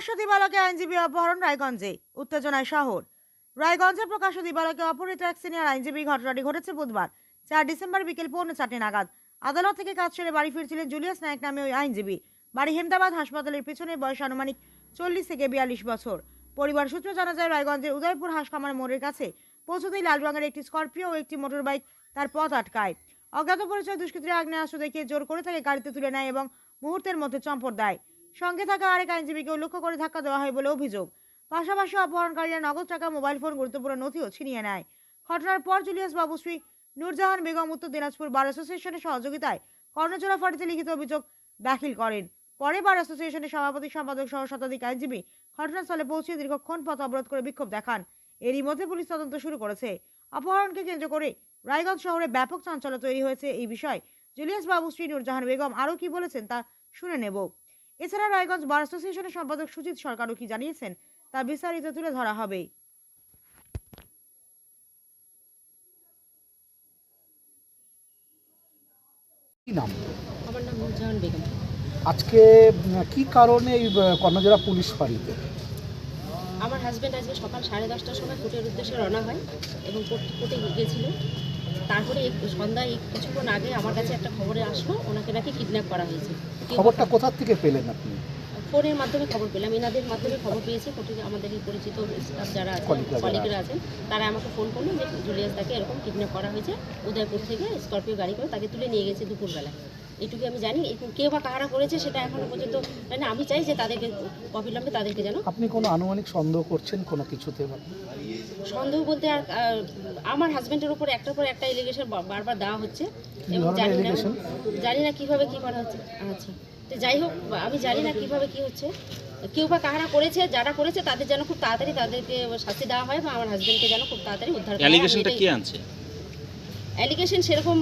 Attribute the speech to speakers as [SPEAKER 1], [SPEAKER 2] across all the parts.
[SPEAKER 1] প্রকাশ্য দিবালকে আইনজীবী অপহরণ রায়গঞ্জে, উত্তেজনায় শহর। রায়গঞ্জে প্রকাশ্য দিবালকে অপহৃত এক সিনিয়র আইনজীবী, ঘটনাটি ঘটেছে বুধবার, চার ডিসেম্বর বিকেল পৌনে চারটে নাগাদ। আদালত থেকে কাজ ছেড়ে বাড়ি ফিরছিলেন জুলিয়াস নায়ক নামে ওই আইনজীবী। বাড়ি হেমদাবাদ হাসপাতালের পিছনে বয়স আনুমানিক চল্লিশ থেকে বিয়াল্লিশ বছর। পরিবার সূত্রে জানা যায়, রায়গঞ্জের উদয়পুর হাসখামার মোড়ের কাছে পৌঁছতেই লাল রঙের একটি স্করপিও ও একটি মোটরবাইক তার পথ আটকায়। অজ্ঞাত পরিচয় দুষ্কৃতীরা আগ্নেয়াস্ত্র দেখিয়ে জোর করে তাকে গাড়িতে তুলে নেয় এবং মুহূর্তের মধ্যে চম্পট দেয়। সঙ্গে থাকা আরেক আইনজীবীকেও লক্ষ্য করে ধাক্কা দেওয়া হয় বলে অভিযোগ। পাশাপাশি অপহরণকারীরা নগদ টাকা, মোবাইল ফোন, গুরুত্বপূর্ণ নথিও ছিনিয়ে নেয়। ঘটনার পর জুলিয়াস বাবুশ্রী নূরজাহান বেগম, উত্তর দিনাজপুর বার অ্যাসোসিয়েশনের সহযোগিতায় কর্ণজোড়া ফাঁড়িতে লিখিত অভিযোগ দাখিল করেন। পরে বার অ্যাসোসিয়েশনের সভাপতি, সম্পাদক সহ শতাধিক আইনজীবী ঘটনাস্থলে পৌঁছে দীর্ঘক্ষণ পথ অবরোধ করে বিক্ষোভ দেখান। এরই মধ্যে পুলিশ তদন্ত শুরু করেছে। অপহরণকে কেন্দ্র করে রায়গঞ্জ শহরে ব্যাপক চাঞ্চল্য তৈরি হয়েছে এই বিষয়। জুলিয়াস বাবুশ্রী নূরজাহান বেগম আরও কি বলেছেন তা শুনে নেব। এছাড়া রায়গঞ্জ বার অ্যাসোসিয়েশনের সম্পাদক সুজিত সরকারও কি জানিয়েছেন তা বিস্তারিত তুলে ধরা হবে।
[SPEAKER 2] কি নাম?
[SPEAKER 3] আমার নাম নুরজাহান বেগম।
[SPEAKER 2] আজকে কি কারণে এই কর্ণজোড়া পুলিশ ফাঁড়িতে?
[SPEAKER 3] আমার হাজব্যান্ড আজকে সকাল সাড়ে দশটার সময় কোর্টের উদ্দেশ্যে রওনা হয় এবং কোর্ট কোর্টে গিয়েছিল। তারপরে একটু সন্ধ্যায় কিছুক্ষণ আগে আমার কাছে একটা খবরে আসলো ওনাকে নাকি কিডন্যাপ করা হয়েছে।
[SPEAKER 2] খবরটা কোথা থেকে পেলেন আপনি?
[SPEAKER 3] ফোনের মাধ্যমে খবর পেলাম এনাদের মাধ্যমে খবর পেয়েছি আমাদের পরিচিত স্টাফ যারা আছেন
[SPEAKER 2] কলিগরা
[SPEAKER 3] আছেন। তারা আমাকে ফোন করলেন যে জুলিয়াস তাকে এরকম কিডন্যাপ করা হয়েছে উদয়পুর থেকে স্করপিও গাড়ি করে তাকে তুলে নিয়ে গেছে দুপুরবেলায়। এটুকু আমি জানি এখন কে বা কাহারা করেছে সেটা এখনও পর্যন্ত মানে আমি চাই যে তাদেরকে অবিলম্বে তাদেরকে যেন
[SPEAKER 2] আপনি কোনো আনুমানিক সন্দেহ করছেন কোনো কিছুতে?
[SPEAKER 3] সন্দেহ বলতে আর আমার হাজবেন্ডের উপর একটার পর একটা এলিগেশন বারবার দেওয়া হচ্ছে এবং জানি না? জানি না কীভাবে কি করা হচ্ছে আচ্ছা তো যাই হোক আমি জানি না কীভাবে কী হচ্ছে কেউ বা কাহারা করেছে যারা করেছে তাদের যেন খুব তাড়াতাড়ি তাদেরকে শাস্তি দেওয়া হয় বা আমার হাজবেন্ডকে যেন খুব তাড়াতাড়ি উদ্ধার করা হয়।
[SPEAKER 4] অ্যালিগেশনটা
[SPEAKER 3] আমি
[SPEAKER 4] কে
[SPEAKER 3] এটাই-
[SPEAKER 4] আনছে
[SPEAKER 3] অ্যালিগেশন সেরকম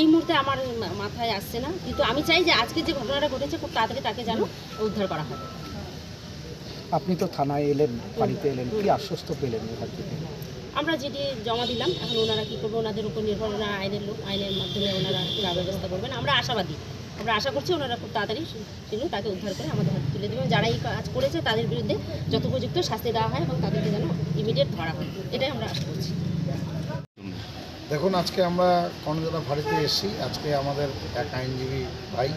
[SPEAKER 3] এই মুহূর্তে আমার মাথায় আসছে না। কিন্তু আমি চাই যে আজকে যে ঘটনাটা ঘটেছে খুব তাড়াতাড়ি তাকে যেন উদ্ধার করা হয়।
[SPEAKER 2] আপনি তো থানায় এলেন বাড়িতে এলেন কি আশ্বস্ত পেলেন এখান থেকে
[SPEAKER 3] আমরা যেটি জমা দিলাম এখন ওনারা কী করব? ওনাদের উপর নির্ভর ওনারা আইনের লোক আইনের মাধ্যমে ওনারা যা ব্যবস্থা করবেন। আমরা আশাবাদী। আমরা আশা করছি ওনারা খুব তাড়াতাড়ি সেগুলো তাকে উদ্ধার করে আমাদের হাতে তুলে দেবেন। যারা এই কাজ করেছে তাদের বিরুদ্ধে যথোপযুক্ত শাস্তি দেওয়া হয় এবং তাদেরকে যেন ইমিডিয়েট ধরা হয়। এটাই আমরা আশা করছি।
[SPEAKER 5] দেখুন, আজকে আমরা কর্ণজোড়া ফাঁড়িতে এসেছি। আজকে আমাদের এক আইনজীবী ভাই,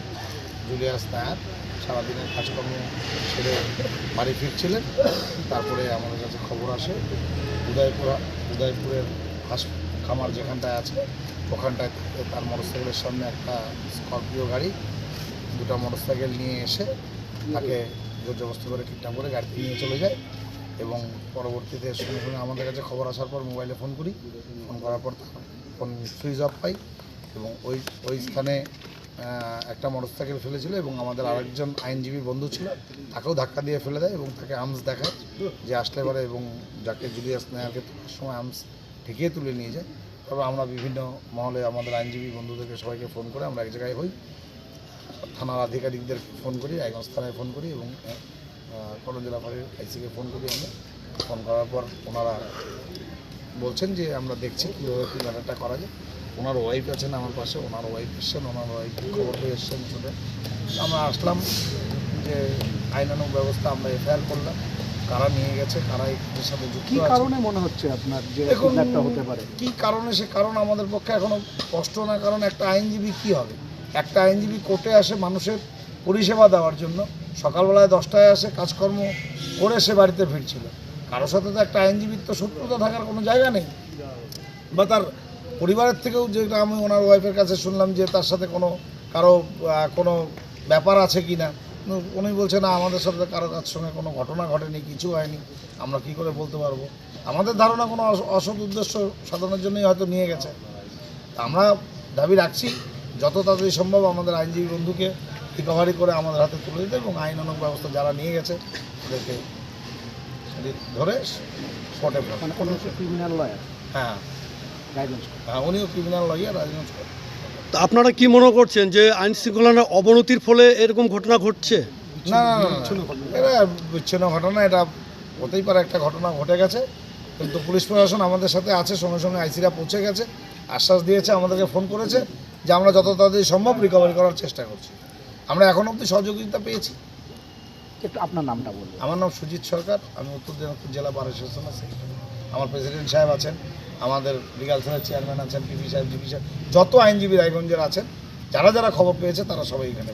[SPEAKER 5] জুলিয়াস নায়ার সারাদিনের কাজকর্ম ছেড়ে বাড়ি ফিরছিলেন। তারপরে আমাদের কাছে খবর আসে, উদয়পুর, উদয়পুরের হাস খামার যেখানটায় আছে, ওখানটায় তার মোটরসাইকেলের সামনে একটা স্করপিও গাড়ি, দুটো মোটরসাইকেল নিয়ে এসে তাকে জবরদস্তি করে কিডন্যাপ করে গাড়িতে নিয়ে চলে যায়। এবং পরবর্তীতে সঙ্গে সঙ্গে আমাদের কাছে খবর আসার পর মোবাইলে ফোন করি। ফোন করার পর ফোন সুইচ অফ পাই এবং ওই ওই স্থানে একটা মোটরসাইকেল ফেলেছিল এবং আমাদের আরেকজন আইনজীবী বন্ধু ছিল, তাকেও ধাক্কা দিয়ে ফেলে দেয় এবং তাকে আর্মস দেখায় যে আসলে পারে এবং যাকে জুলিয়াস নেয়ারকে তোলার সময় আর্মস ঠেকিয়ে তুলে নিয়ে যায়। তবে আমরা বিভিন্ন মহলে আমাদের আইনজীবী বন্ধুদেরকে সবাইকে ফোন করে আমরা এক জায়গায় হই। থানার আধিকারিকদের ফোন করি, রায়গঞ্জ থানায় ফোন করি এবং কলম জেলা ফাঁড়ির আইসিকে ফোন করি আমরা ফোন করার পর ওনারা বলছেন যে আমরা দেখছি কীভাবে কী ব্যাপারটা করা যায়। ওনার ওয়াইফ আছেন আমার পাশে ওনার ওয়াইফ এসছেন ওনার ওয়াইফ খবর পেয়ে এসছেন শুনে আমরা আসলাম যে আইনানুক ব্যবস্থা আমরা এফআইআর করলাম। কারা নিয়ে গেছে কারা এর সাথে যুক্ত
[SPEAKER 2] কি কারণে মনে হচ্ছে আপনার যে kidnapটা হতে পারে?
[SPEAKER 5] কি কারণে সে কারণ আমাদের পক্ষে এখনও স্পষ্ট না কারণ একটা আইনজীবী কি হবে? একটা আইনজীবী কোর্টে আসে মানুষের পরিষেবা দেওয়ার জন্য। সকালবেলায় দশটায় আসে কাজকর্ম করে সে বাড়িতে ফিরছিল। কারোর সাথে তো একটা আইনজীবীর তো শত্রুতা থাকার কোনো জায়গা নেই। বা তার পরিবারের থেকেও যেটা আমি ওনার ওয়াইফের কাছে শুনলাম যে তার সাথে কোনো, কারও কোনো ব্যাপার আছে কি না, উনি- বলছে, না, আমাদের সাথে কারও কার সঙ্গে কোনো ঘটনা ঘটেনি, কিছু হয়নি, আমরা কি করে বলতে পারব? আমাদের ধারণা কোনো অস- অসৎ উদ্দেশ্য সাধনের জন্যই হয়তো নিয়ে গেছে। আমরা দাবি রাখছি যত তাড়াতাড়ি সম্ভব আমাদের আইনজীবী বন্ধুকে রিকভারি করে আমাদের হাতে তুলে দিতে এবং আইনানুক ব্যবস্থা যারা নিয়ে গেছে তাদেরকে ধরে স্পটে
[SPEAKER 2] মানে ক্রিমিনাল লয়ার
[SPEAKER 5] হ্যাঁ। হ্যাঁ উনিও ক্রিমিনাল লয়ার রাজগঞ্জ করে
[SPEAKER 6] তা আপনারা কি মনে করছেন যে আইন শৃঙ্খলার অবনতির ফলে এরকম ঘটনা ঘটছে?
[SPEAKER 5] না না না, না এটা বিচ্ছিন্ন ঘটনা এটা হতেই পারে একটা ঘটনা ঘটে গেছে। কিন্তু পুলিশ প্রশাসন আমাদের সাথে আছে সঙ্গে সঙ্গে আইসিরা পৌঁছে গেছে আশ্বাস দিয়েছে আমাদেরকে ফোন করেছে। যে আমরা যত তাড়াতাড়ি সম্ভব রিকভারি করার চেষ্টা করছি। আমরা এখন অব্দি সহযোগিতা পেয়েছি।
[SPEAKER 2] একটু আপনার নামটা বলুন।
[SPEAKER 5] আমার নাম সুজিত সরকার আমি উত্তর দিনাজপুর জেলা বার এসোসিয়েশন আছি। আমার প্রেসিডেন্ট সাহেব আছেন আমাদের লিগাল সেলের চেয়ারম্যান আছেন পিপি সাহেব জিপি সাহেব যত আইনজীবী রায়গঞ্জের আছেন যারা যারা খবর পেয়েছে তারা সবাই এখানে।